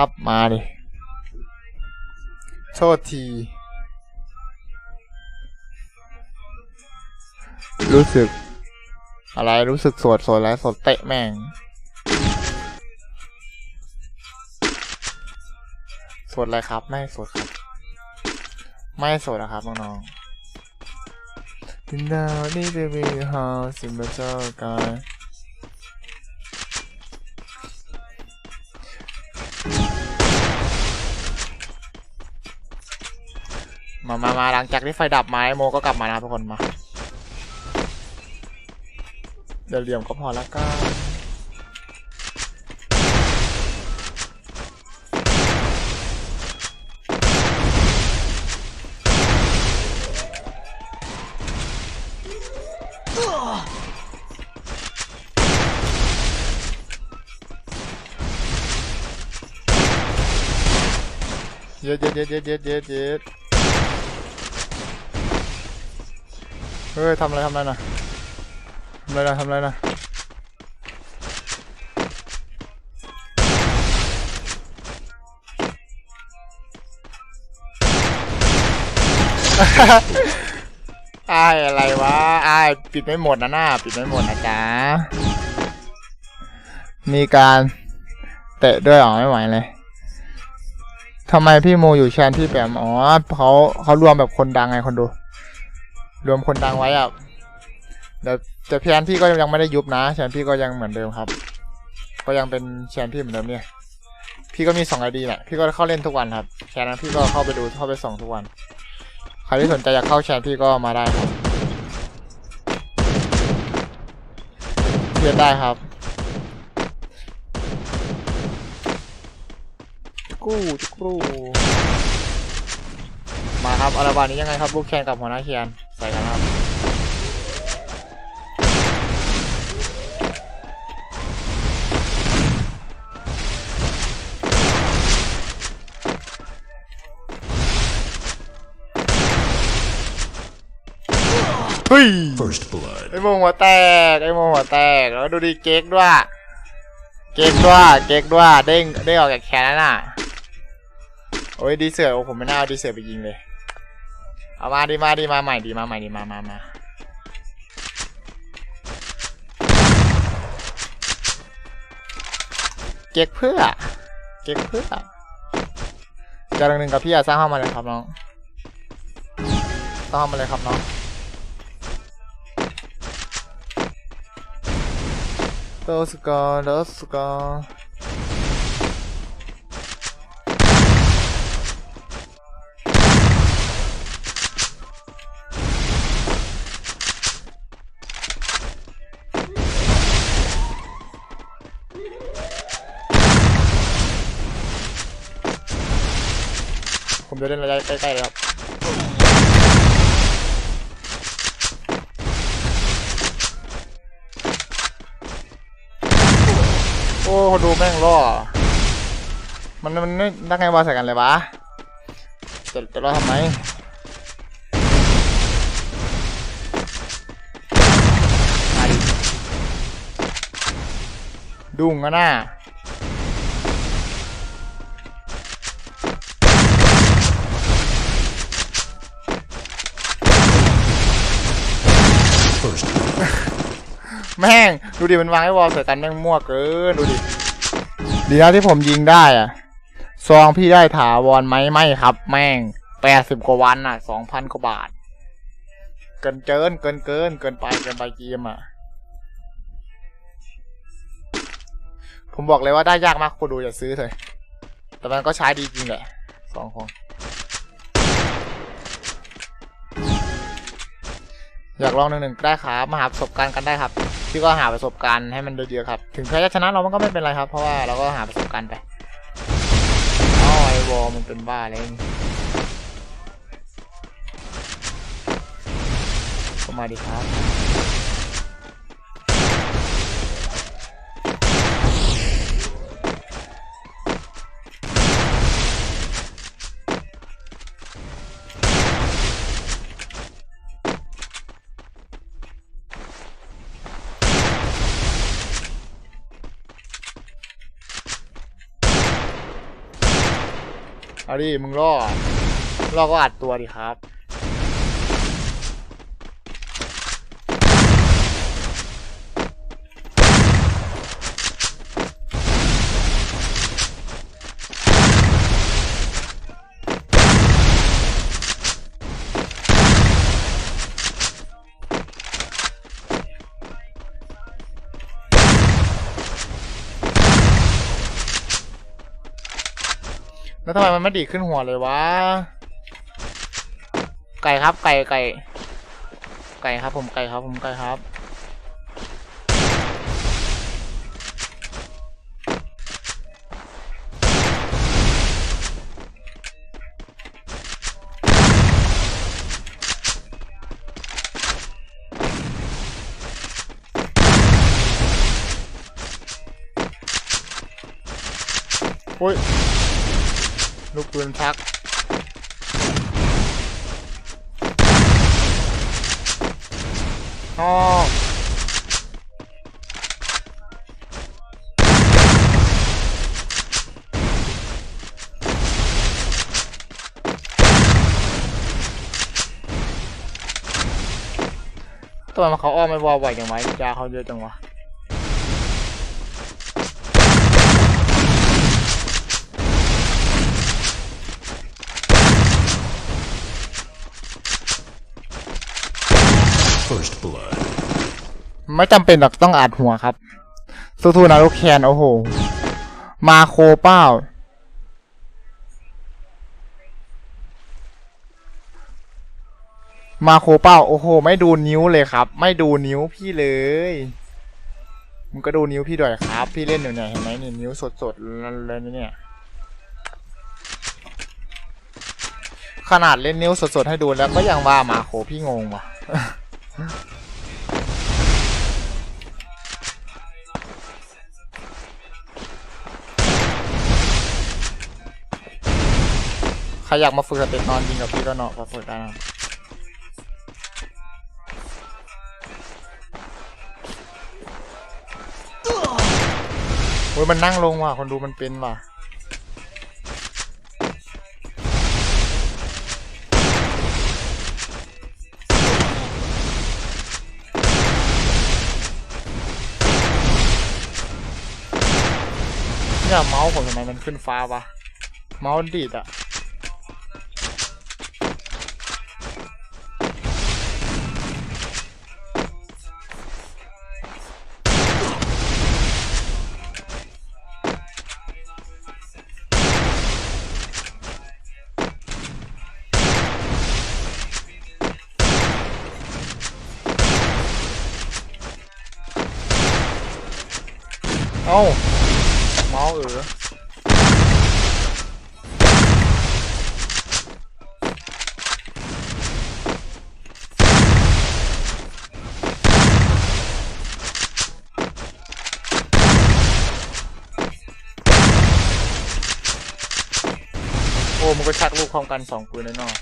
ปั๊บมาดิโทษที รู้สึก อะไรรู้สึกสวดสวดแล้วสดเตะแม่งสวดอะไรครับ ไม่สวดครับ ไม่สวดนะครับน้องๆ Now I need to be your house in my dark. มามามาหลังจากที่ไฟดับมาไอโมก็กลับมานะทุกคนมาเดี๋ยวเหลี่ยมก็พอแล้วก็เย็ดเย็ดเย็ดเย็ดเย็ดเย็ด ฮ้ยทำอะไรทำอะไรนะทำอะไรนะทำอะไรนะอายอะไรวะอายปิดไม่หมดนะหน้าปิดไม่หมดนะจ๊ะ มีการเตะด้วยเหรอไม่ไหวเลยทำไมพี่โมอยู่แชนที่แปมอ๋อเขาเขารวมแบบคนดังไงคนดู รวมคนดังไว้อะเดี๋ยวแต่แชนพี่ก็ยังไม่ได้ยุบนะแชนพี่ก็ยังเหมือนเดิมครับ ก็ยังเป็นแชนพี่เหมือนเดิมเนี่ย พี่ก็มีสองไอดีแหละพี่ก็เข้าเล่นทุกวันครับแชนนั้นพี่ก็เข้าไปดูเข้าไปส่องทุกวันใครที่สนใจอยากเข้าแชร์พี่ก็มาได้เรียนได้ครับ กู้กู้มาครับอาราบานี้ยังไงครับลูกแคนกับหัวหน้าเคียน ใส่กันครับเฮ้ย First blood. ไอโมหัวแตก ไอโมหัวแตก แล้วดูดิเก๊กด้วย เก๊กด้วย เก๊กด้วย เด้งเด้งออกจากแขนแล้วน่ะ โอ้ยดีเสือโอ้ผมไม่น่าเอาดีเสือไปยิงเลย เอามาดีมาดีมาใหม่ดีมาใหม่ดีมามามาเก๊กเพื่อ เก๊กเพื่อจะหนึ่งกับพี่อะสร้างห้องมาเลยครับน้องสร้างห้องมาเลยครับน้อง どうすかどうすか ผมจะเล่นระยะใกล้ๆเลยครับโอ้ดูแม่งล่อมันมันนักไงวาใส่กันเลยวะจะจะรอทำไมดุ้งอะน่า แม่ง ดูดิมันวางให้วอลใส่กันแม่งมั่วเกินดูดิดีนะที่ผมยิงได้อะซองพี่ได้ถาวรไหมไม่ครับ แม่งแปดสิบกว่าวันอะสองพันกว่าบาท เกินเกินเกินเกินเกินไปเกินไปเกมอะ ผมบอกเลยว่าได้ยากมากคนดูอย่าซื้อเลยแต่มันก็ใช้ดีจริงแหละสองของอยากลองหนึ่งหนึ่งได้ครับมาหาประสบการณ์กันได้ครับ พี่ก็หาประสบการณ์ให้มันเยอะๆครับ ถึงใครจะชนะเรามันก็ไม่เป็นไรครับ เพราะว่าเราก็หาประสบการณ์ไปอ๋อไอวอลมันเป็นบ้าเลยก็มาดีครับ เอาดิมึงล่อล่อก็อัดตัวดิครับ แล้วทำไมมันไม่ดีดขึ้นหัวเลยวะ ไก่ครับ ไก่ไก่ ไก่ครับ ผมไก่ครับ ผมไก่ครับ โอ้ย ลูกปืนพัก อ๋อตัวมันเขาอ้อมไม่วอลไหวจังวะยาเขาเยอะจังวะ First blood. ไม่จำเป็นหรอกต้องอัดหัวครับ สู้ๆนะลูกแคนโอ้โห มาโคเป้า มาโคเป้า โอ้โห ไม่ดูนิ้วเลยครับ ไม่ดูนิ้วพี่เลยมึงก็ดูนิ้วพี่ด้วยครับ พี่เล่นอยู่เนี่ยเห็นไหมนี่นิ้วสดๆเลยเนี่ย ขนาดเล่นนิ้วสดๆให้ดูแล้วก็ยังว่ามาโคพี่งงว่ะ ใครอยากมาฝึกสเต็ปนอนยิงกับพี่ก็เนาะก็ฝึกได้นะโอ้ยมันนั่งลงว่ะคนดูมันเป็นว่ะเนี่ยเมาส์ผมทำไมมันขึ้นฟ้าวะเมาส์ดีดอะ เอ้าเมาส์เออโอ้มันก็ชักลูกพร้อมกันสองปืนเลยเนาะ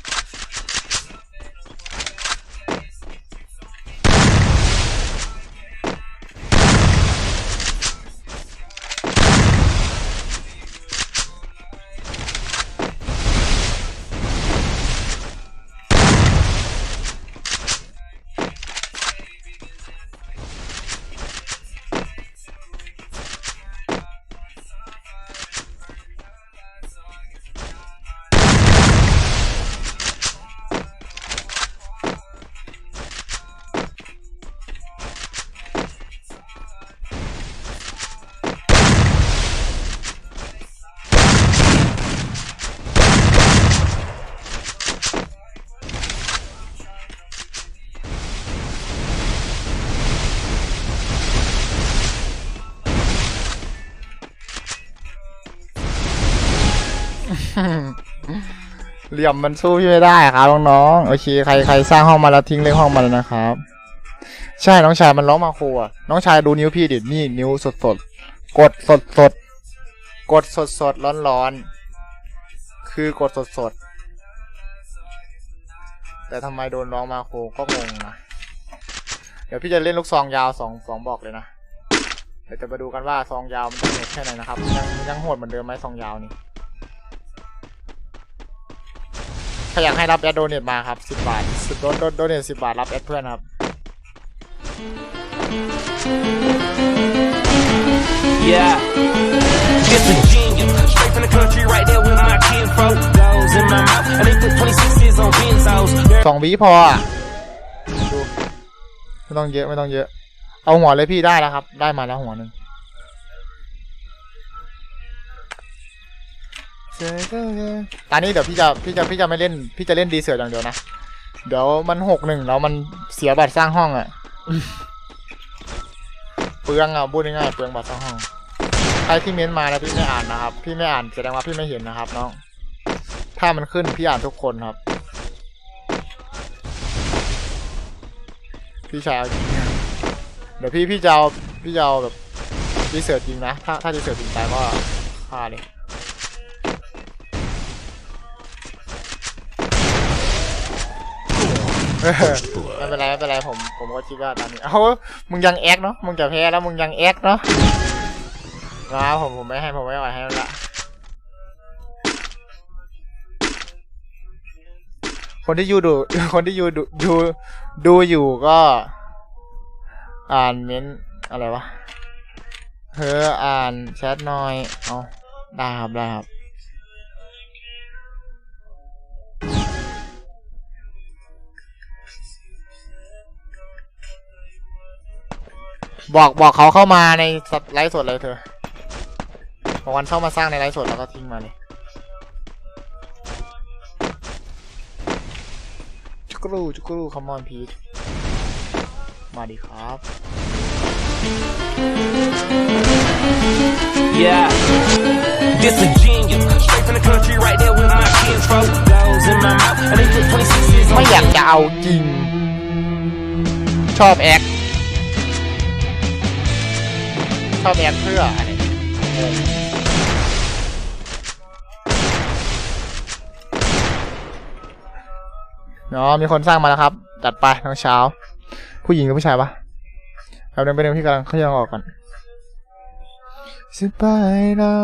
เหลี่ยมมันสู้พี่ไม่ได้ครับน้องๆโอเคใครใครสร้างห้องมาแล้วทิ้งเลขห้องมาแล้วนะครับ ใช่น้องชายมันร้องมาครูอะน้องชายดูนิ้วพี่ดินี่นิ้วสดสดกดสดสดกดสดสดร้อนร้อนคือกดสดสดแต่ทำไมโดนร้องมาครก็งงนะ เดี๋ยวพี่จะเล่นลูกซองยาวสองสองบอกเลยนะ เดี๋ยวจะมาดูกันว่าซองยาวมันจะโหดแค่ไหนนะครับ ยังยังโหดเหมือนเดิมไหมซองยาวนี่ รอยากให้รับแอดโดเนทมาครับสิบบาทโดนโดนโดเนทสิบบาทรับแอดเพื่อนครับ Yeah. It's a genius. Straight from the country, right there with my kinfolk. Goes in my mouth, and they put 26s on benzos. Girl, สองวิพออะดูไม่ต้องเยอะไม่ต้องเยอะ เอาหัวเลยพี่ได้แล้วครับ ได้มาแล้วหัวหนึ่ง ตอนนี้เดี๋ยวพี่จะพี่จะพี่จะไม่เล่น พี่จะเล่นดีเสืออย่างเดียวนะ เดี๋ยวมันหกหนึ่งแล้วมันเสียบัตรสร้างห้องอะเปลืองอะพูดง่ายๆเปลืองบัตรสร้างห้องใครที่เม้นมาแล้วพี่ไม่อ่านนะครับ พี่ไม่อ่านแสดงว่าพี่ไม่เห็นนะครับน้อง ถ้ามันขึ้นพี่อ่านทุกคนครับ พี่ชายเดี๋ยวพี่พี่จะเอาพี่จะเอาแบบดีเสิร์ชจริงนะ ถ้าถ้าดีเสิร์ชจริงตายก็ฆ่าเลย ไม่เป็นไรไม่เป็นไรผมผมก็คิดว่าตอนนี้ เอ้ามึงยังแอคเนาะมึงจะแพ้แล้วมึงยังแอคเนาะนะผมผมไม่ให้ผมไม่ไหวให้แล้วละคนที่ยูดูคนที่ยูดูดูดูอยู่ก็ อ่านเม้นอะไรวะเธออ่านแชทหน่อยเอาได้ครับได้ครับ บอกบอกเขาเข้ามาในไลฟ์สดเลยเธอบอกวันเข้ามาสร้างในไลฟ์สดแล้วก็ทิ้งมาเลยจุกรูจุกรูคัมมอนพีทมาดีครับ yeah. This a genius. Straight from the country, right there with my kinfolk. Goes in my mouth, and they put 26s ไม่ on อยากจะเอาจริง ชอบแอค ชอบแอคเพื่ออะไรเนาะมีคนสร้างมาแล้วครับ จัดไปทั้งเช้า ผู้หญิงกับผู้ชายปะแป๊บนึงไปเดินพี่กำลังเขายังออกก่อนสบายเรา